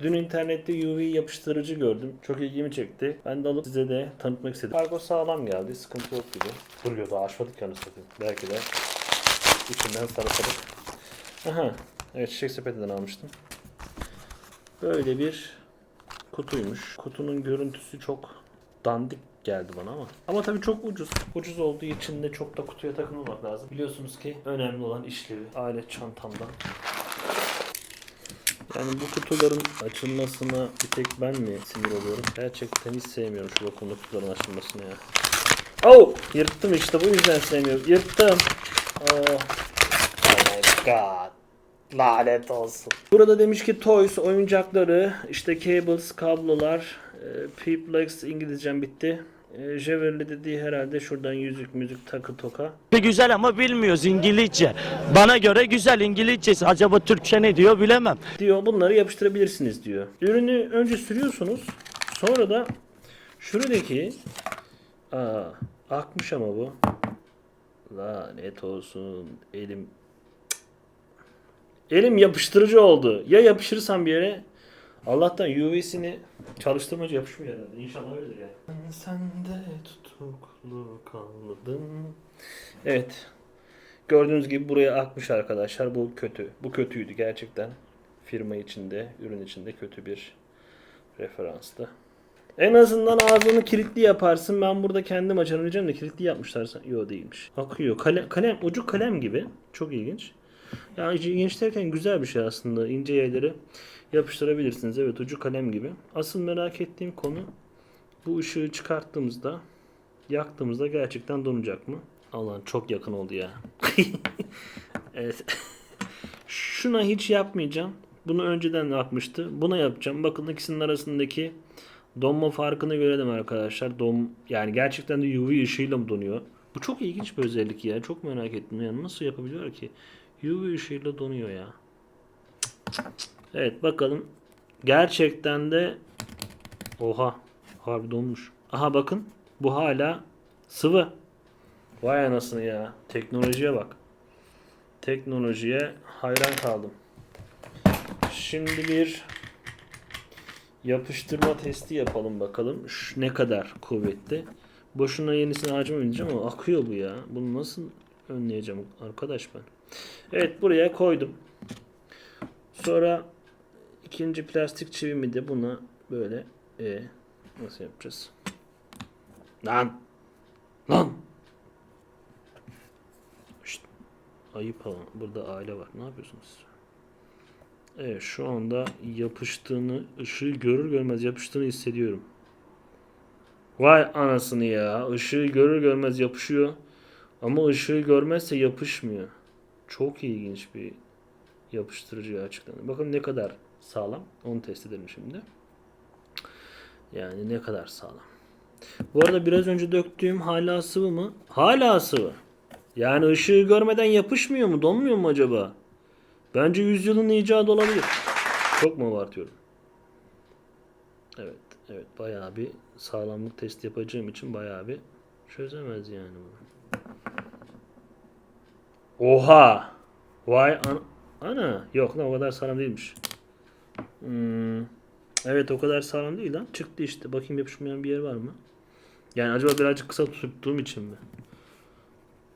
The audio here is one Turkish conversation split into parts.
Dün internette UV yapıştırıcı gördüm. Çok ilgimi çekti. Ben de alıp size de tanıtmak istedim. Kargo sağlam geldi. Sıkıntı yok gibi. Duruyor açmadık yanı satayım. Belki de içinden sarısadık. Aha. Evet çiçek sepetinden almıştım. Böyle bir kutuymuş. Kutunun görüntüsü çok dandik geldi bana ama. Ama tabii çok ucuz. Ucuz olduğu için de çok da kutuya takılmamak lazım. Biliyorsunuz ki önemli olan işlevi. Alet çantamda. Yani bu kutuların açılmasına bir tek ben mi sinir oluyorum? Gerçekten hiç sevmiyorum şu vakumlu kutuların açılmasını ya. Oh! Yırttım işte bu yüzden sevmiyorum. Yırttım. Oh. oh my god. Lanet olsun. Burada demiş ki toys, oyuncakları, işte cables, kablolar, e, P-Plex İngilizcem bitti. E, Jewelry dediği herhalde şuradan yüzük müzik takı toka. Güzel ama bilmiyoruz İngilizce. Bana göre güzel İngilizcesi. Acaba Türkçe ne diyor bilemem. diyor bunları yapıştırabilirsiniz diyor. Ürünü önce sürüyorsunuz. Sonra da şuradaki aa, akmış ama bu. Lanet olsun elim Elim yapıştırıcı oldu. Ya yapışırsam bir yere Allah'tan UV'sini çalıştırmacı yapışmıyor herhalde. İnşallah öyledir yani. Sen de tutuklu kaldın. Evet. Gördüğünüz gibi buraya akmış arkadaşlar. Bu kötü. Bu kötüydü gerçekten. Firma içinde, ürün içinde kötü bir referanstı. En azından ağzını kilitli yaparsın. Ben burada kendim açamayacağım da kilitli yapmışlar. Yok değilmiş. Akıyor. Kalem, kalem, ucu kalem gibi. Çok ilginç. Yani ilginç derken güzel bir şey aslında. İnce yerleri yapıştırabilirsiniz. Evet ucu kalem gibi. Asıl merak ettiğim konu bu ışığı çıkarttığımızda yaktığımızda gerçekten donacak mı? Allah'ım çok yakın oldu ya. evet. Şuna hiç yapmayacağım. Bunu önceden yapmıştı. Buna yapacağım. Bakın ikisinin arasındaki donma farkını görelim arkadaşlar. Don yani gerçekten de UV ışığıyla mı donuyor? Bu çok ilginç bir özellik ya. Çok merak ettim. Yani nasıl yapabiliyor ki? UV ışığıyla donuyor ya. Evet bakalım. Gerçekten de oha harbi donmuş. Aha bakın. Bu hala sıvı. Vay anasını ya. Teknolojiye bak. Teknolojiye hayran kaldım. Şimdi bir yapıştırma testi yapalım bakalım. Şu ne kadar kuvvetli. Boşuna yenisini harcamayacağım ama akıyor bu ya. Bunu nasıl önleyeceğim arkadaş ben? Evet buraya koydum. Sonra ikinci plastik çivimi de buna böyle e, nasıl yapacağız? Lan! Lan! Şşt. Ayıp ama burada aile var. Ne yapıyorsunuz? Evet şu anda yapıştığını, ışığı görür görmez yapıştığını hissediyorum. Vay anasını ya. Işığı görür görmez yapışıyor. Ama ışığı görmezse yapışmıyor. Çok ilginç bir yapıştırıcı gerçekten. Bakın ne kadar sağlam. Onu test edelim şimdi. Yani ne kadar sağlam. Bu arada biraz önce döktüğüm hala sıvı mı? Hala sıvı. Yani ışığı görmeden yapışmıyor mu? Donmuyor mu acaba? Bence yüzyılın icadı olabilir. Çok mu abartıyorum? Evet, evet bayağı bir sağlamlık testi yapacağım için bayağı bir çözemez yani bunu. Oha! Vay an ana yok lan o kadar sağlam değilmiş. Hmm. Evet o kadar sağlam değil lan. Çıktı işte. Bakayım yapışmayan bir yer var mı? Yani acaba birazcık kısa tuttuğum için mi?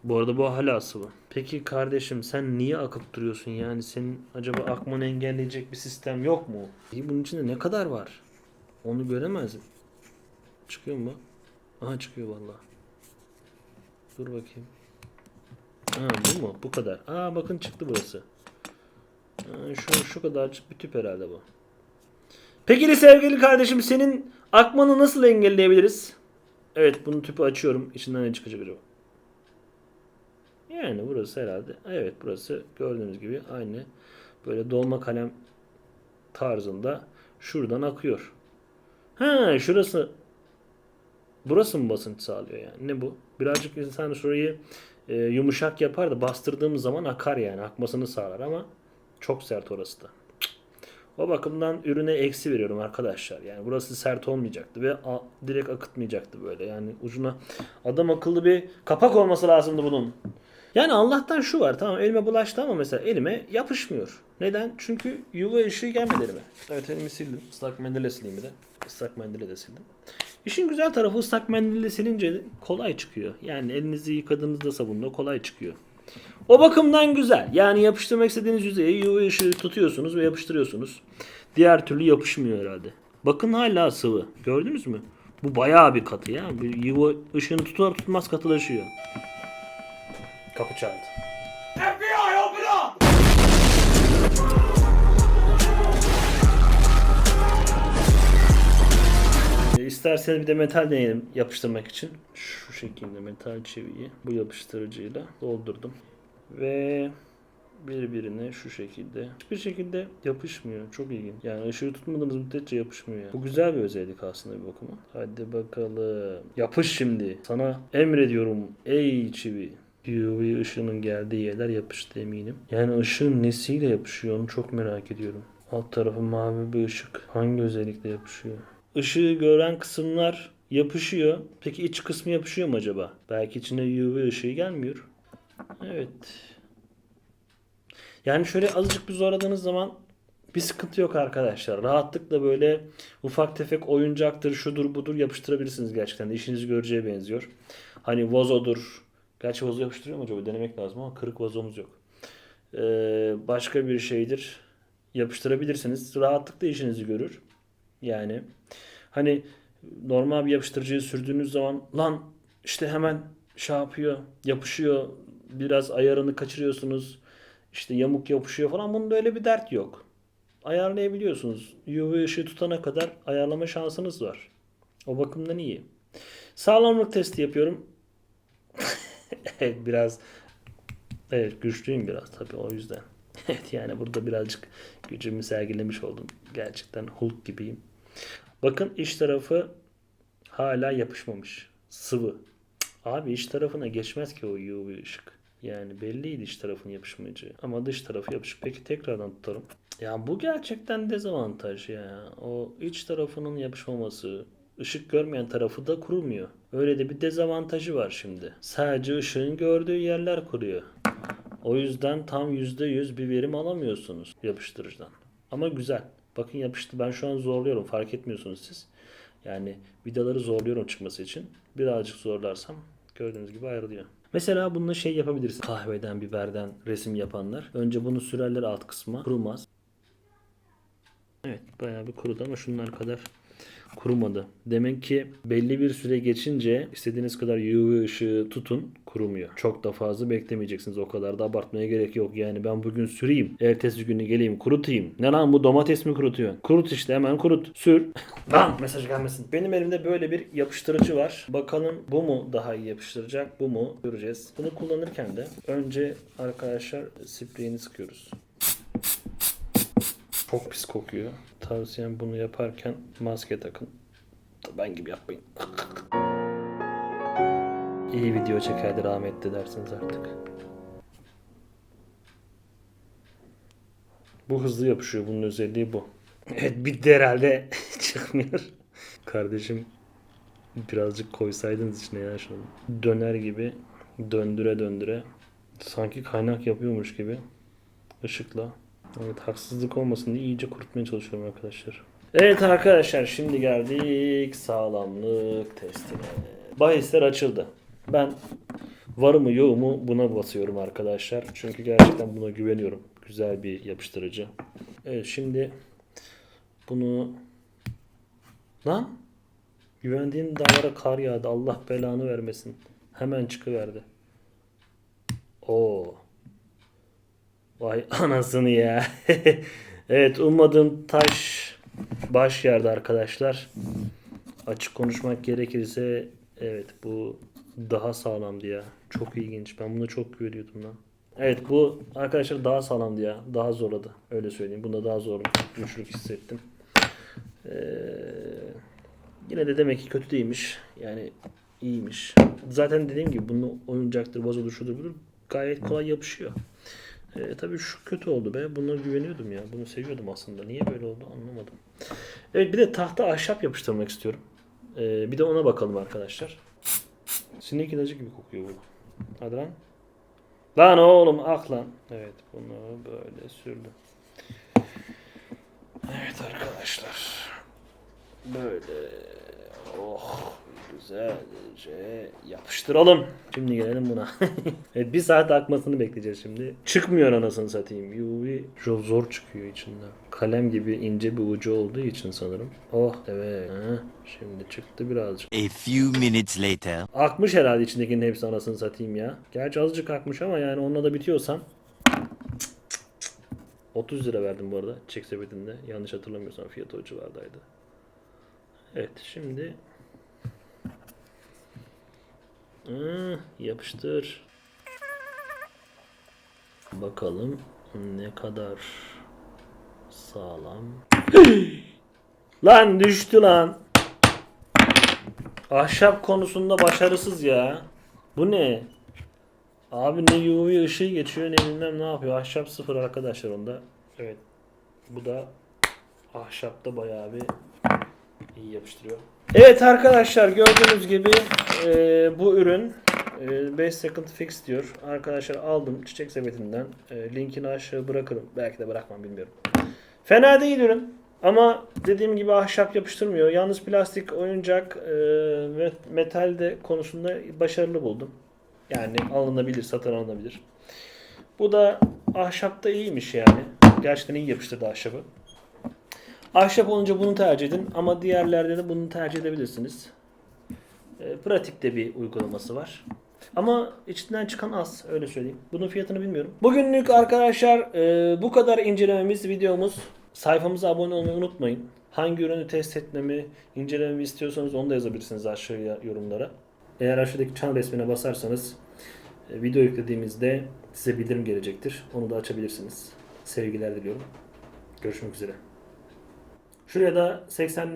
Bu arada bu hala sıvı. Peki kardeşim sen niye akıp duruyorsun? Yani senin acaba akmanı engelleyecek bir sistem yok mu? İyi bunun içinde ne kadar var? Onu göremezdim. Çıkıyor mu? Aha çıkıyor vallahi. Dur bakayım. Ha bu mu? Bu kadar. Aa bakın çıktı burası. Şu şu kadarcık bir tüp herhalde bu. Peki sevgili kardeşim senin akmanı nasıl engelleyebiliriz? Evet bunu tüpü açıyorum. İçinden ne çıkacak acaba? Yani burası herhalde. Evet burası gördüğünüz gibi aynı böyle dolma kalem tarzında şuradan akıyor. Ha şurası burası mı basınç sağlıyor yani? Ne bu? Birazcık insan şurayı e, yumuşak yapar da bastırdığımız zaman akar yani. Akmasını sağlar ama çok sert orası da. O bakımdan ürüne eksi veriyorum arkadaşlar. Yani burası sert olmayacaktı ve a- direkt akıtmayacaktı böyle. Yani ucuna adam akıllı bir kapak olması lazımdı bunun. Yani Allah'tan şu var tamam elime bulaştı ama mesela elime yapışmıyor. Neden? Çünkü UV ışığı gelmedi elime. Evet elimi sildim. Islak mendille sileyim bir de. Islak mendille de sildim. İşin güzel tarafı ıslak mendille silince kolay çıkıyor. Yani elinizi yıkadığınızda sabunla kolay çıkıyor. O bakımdan güzel. Yani yapıştırmak istediğiniz yüzeye UV ışığı tutuyorsunuz ve yapıştırıyorsunuz. Diğer türlü yapışmıyor herhalde. Bakın hala sıvı. Gördünüz mü? Bu bayağı bir katı ya. Bir UV ışığını tutar tutmaz katılaşıyor. Kapı çaldı. İsterseniz bir de metal deneyelim yapıştırmak için. Şu şekilde metal çiviyi bu yapıştırıcıyla doldurdum. Ve birbirine şu şekilde. Hiçbir şekilde yapışmıyor. Çok ilginç. Yani ışığı tutmadığınız müddetçe yapışmıyor. Yani. Bu güzel bir özellik aslında bir bakıma. Hadi bakalım. Yapış şimdi. Sana emrediyorum ey çivi. UV ışığının geldiği yerler yapıştı eminim. Yani ışığın nesiyle yapışıyor onu çok merak ediyorum. Alt tarafı mavi bir ışık. Hangi özellikle yapışıyor? Işığı gören kısımlar yapışıyor. Peki iç kısmı yapışıyor mu acaba? Belki içine UV ışığı gelmiyor. Evet. Yani şöyle azıcık bir zorladığınız zaman bir sıkıntı yok arkadaşlar. Rahatlıkla böyle ufak tefek oyuncaktır, şudur budur yapıştırabilirsiniz gerçekten de. İşinizi göreceğe benziyor. Hani vazodur. Gerçi vazo yapıştırıyor mu acaba? Denemek lazım ama kırık vazomuz yok. Ee, başka bir şeydir. Yapıştırabilirsiniz. Rahatlıkla işinizi görür. Yani hani normal bir yapıştırıcıyı sürdüğünüz zaman lan işte hemen şey yapıyor, yapışıyor. Biraz ayarını kaçırıyorsunuz. İşte yamuk yapışıyor falan. Bunda öyle bir dert yok. Ayarlayabiliyorsunuz. UV ışığı tutana kadar ayarlama şansınız var. O bakımdan iyi. Sağlamlık testi yapıyorum. evet biraz evet güçlüyüm biraz tabii o yüzden. Evet yani burada birazcık gücümü sergilemiş oldum. Gerçekten Hulk gibiyim. Bakın iç tarafı hala yapışmamış. Sıvı. Abi iç tarafına geçmez ki o UV ışık. Yani belliydi iç tarafın yapışmayacağı. Ama dış tarafı yapışık. Peki tekrardan tutalım. Ya bu gerçekten dezavantaj ya. O iç tarafının yapışmaması, ışık görmeyen tarafı da kurumuyor. Öyle de bir dezavantajı var şimdi. Sadece ışığın gördüğü yerler kuruyor. O yüzden tam %100 bir verim alamıyorsunuz yapıştırıcıdan. Ama güzel. Bakın yapıştı. Ben şu an zorluyorum. Fark etmiyorsunuz siz. Yani vidaları zorluyorum çıkması için. Birazcık zorlarsam gördüğünüz gibi ayrılıyor. Mesela bununla şey yapabiliriz. Kahveden, biberden resim yapanlar. Önce bunu sürerler alt kısma. Kurumaz. Evet bayağı bir kurudu ama şunlar kadar kurumadı. Demek ki belli bir süre geçince istediğiniz kadar UV ışığı tutun kurumuyor. Çok da fazla beklemeyeceksiniz. O kadar da abartmaya gerek yok. Yani ben bugün süreyim. Ertesi günü geleyim kurutayım. Ne lan bu domates mi kurutuyor? Kurut işte hemen kurut. Sür. lan mesaj gelmesin. Benim elimde böyle bir yapıştırıcı var. Bakalım bu mu daha iyi yapıştıracak? Bu mu? Göreceğiz. Bunu kullanırken de önce arkadaşlar spreyini sıkıyoruz. Çok pis kokuyor. Tavsiyem bunu yaparken maske takın. Ben gibi yapmayın. İyi video çekerdi rahmetli dersiniz artık. Bu hızlı yapışıyor. Bunun özelliği bu. Evet bitti herhalde. Çıkmıyor. Kardeşim birazcık koysaydınız içine ya şunu. Döner gibi döndüre döndüre sanki kaynak yapıyormuş gibi ışıkla Evet haksızlık olmasın diye iyice kurutmaya çalışıyorum arkadaşlar. Evet arkadaşlar şimdi geldik sağlamlık testine. Bahisler açıldı. Ben var mı yok mu buna basıyorum arkadaşlar. Çünkü gerçekten buna güveniyorum. Güzel bir yapıştırıcı. Evet şimdi bunu lan güvendiğin dağlara kar yağdı. Allah belanı vermesin. Hemen çıkıverdi. Oo. Vay anasını ya. evet ummadığım taş baş yerde arkadaşlar. Açık konuşmak gerekirse evet bu daha sağlamdı ya. Çok ilginç. Ben buna çok güveniyordum lan. Evet bu arkadaşlar daha sağlamdı ya. Daha zorladı. Öyle söyleyeyim. Bunda daha zor güçlük hissettim. Ee, yine de demek ki kötü değilmiş. Yani iyiymiş. Zaten dediğim gibi bunu oyuncaktır, vazodur, şudur budur. Gayet kolay yapışıyor. E, tabii şu kötü oldu be. Buna güveniyordum ya. Bunu seviyordum aslında. Niye böyle oldu anlamadım. Evet bir de tahta ahşap yapıştırmak istiyorum. E, bir de ona bakalım arkadaşlar. Sinek ilacı gibi kokuyor bu. Hadi lan. Lan oğlum ak lan. Evet bunu böyle sürdüm. Evet arkadaşlar. Böyle oh güzelce yapıştıralım. Şimdi gelelim buna. evet bir saat akmasını bekleyeceğiz şimdi. Çıkmıyor anasını satayım. UV çok zor çıkıyor içinden. Kalem gibi ince bir ucu olduğu için sanırım. Oh evet. Ha, şimdi çıktı birazcık. A few minutes later. Akmış herhalde içindekinin hepsi anasını satayım ya. Gerçi azıcık akmış ama yani onunla da bitiyorsan 30 lira verdim bu arada çek sepetinde. Yanlış hatırlamıyorsam fiyatı o civardaydı. Evet şimdi Hı, yapıştır. Bakalım ne kadar sağlam. lan düştü lan. Ahşap konusunda başarısız ya. Bu ne? Abi ne UV ışığı geçiyor ne bilmem ne yapıyor. Ahşap sıfır arkadaşlar onda. Evet. Bu da ahşapta bayağı bir iyi yapıştırıyor. Evet arkadaşlar gördüğünüz gibi e, bu ürün 5 second fix diyor. Arkadaşlar aldım çiçek sepetinden. E, linkini aşağı bırakırım. Belki de bırakmam bilmiyorum. Fena değil ürün. Ama dediğim gibi ahşap yapıştırmıyor. Yalnız plastik, oyuncak e, ve metal de konusunda başarılı buldum. Yani alınabilir, satın alınabilir. Bu da ahşapta iyiymiş yani. Gerçekten iyi yapıştırdı ahşabı. Ahşap olunca bunu tercih edin ama diğerlerde de bunu tercih edebilirsiniz. E, pratikte bir uygulaması var. Ama içinden çıkan az öyle söyleyeyim. Bunun fiyatını bilmiyorum. Bugünlük arkadaşlar e, bu kadar incelememiz videomuz. Sayfamıza abone olmayı unutmayın. Hangi ürünü test etmemi, incelememi istiyorsanız onu da yazabilirsiniz aşağıya yorumlara. Eğer aşağıdaki çan resmine basarsanız e, video yüklediğimizde size bildirim gelecektir. Onu da açabilirsiniz. Sevgiler diliyorum. Görüşmek üzere. Şuraya da 80'ler